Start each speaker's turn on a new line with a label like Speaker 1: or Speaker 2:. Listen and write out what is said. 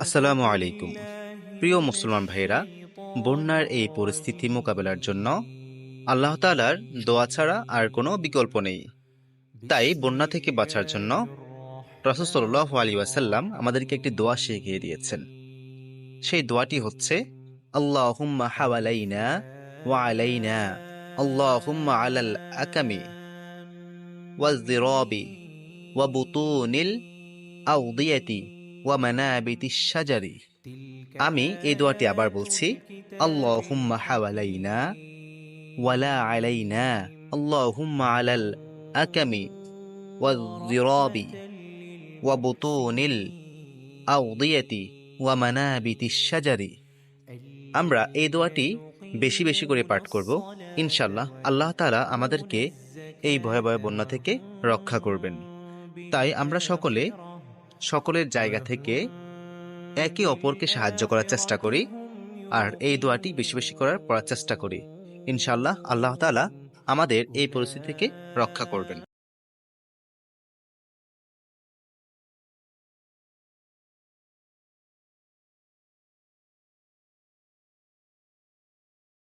Speaker 1: আসসালামু আলাইকুম। প্রিয় মুসলমান ভাইয়েরা, বন্যার এই পরিস্থিতি মোকাবেলার জন্য আল্লাহ তালার দোয়া ছাড়া আর কোনো বিকল্প নেই। তাই বন্যা থেকে বাঁচার জন্য রসদুল্লাহ আলী ওয়াসাল্লাম আমাদেরকে একটি দোয়া শিখিয়ে দিয়েছেন। সেই দোয়াটি হচ্ছে, আল্লাহুম্মা হাওয়ালাইনা ওয়া আলাইনা, আল্লাহুম্মা আলাল আকামি ওয়া ওয়া মানাবিতিশ শাজারি। আমি এই দোয়াটি আবার বলছি, আল্লাহুম্মা হাওয়ালাইনা ওয়ালা আলাইনা, আল্লাহুম্মা আলাল আকামি বুতুনিল আউদিয়াতি ওয়া মানাবিতিশ শাজারি। আমরা এই দোয়াটি বেশি বেশি করে পাঠ করব। ইনশাল্লাহ আল্লাহ তাআলা আমাদেরকে এই ভয়াবহ বন্যা থেকে রক্ষা করবেন। তাই আমরা সকলে সকলের জায়গা থেকে একে অপরকে সাহায্য করার চেষ্টা করি, আর এই দোয়াটি বেশি বেশি করার পড়ার চেষ্টা করি। ইনশাল্লাহ আল্লাহ তালা আমাদের এই পরিস্থিতি থেকে রক্ষা করবেন।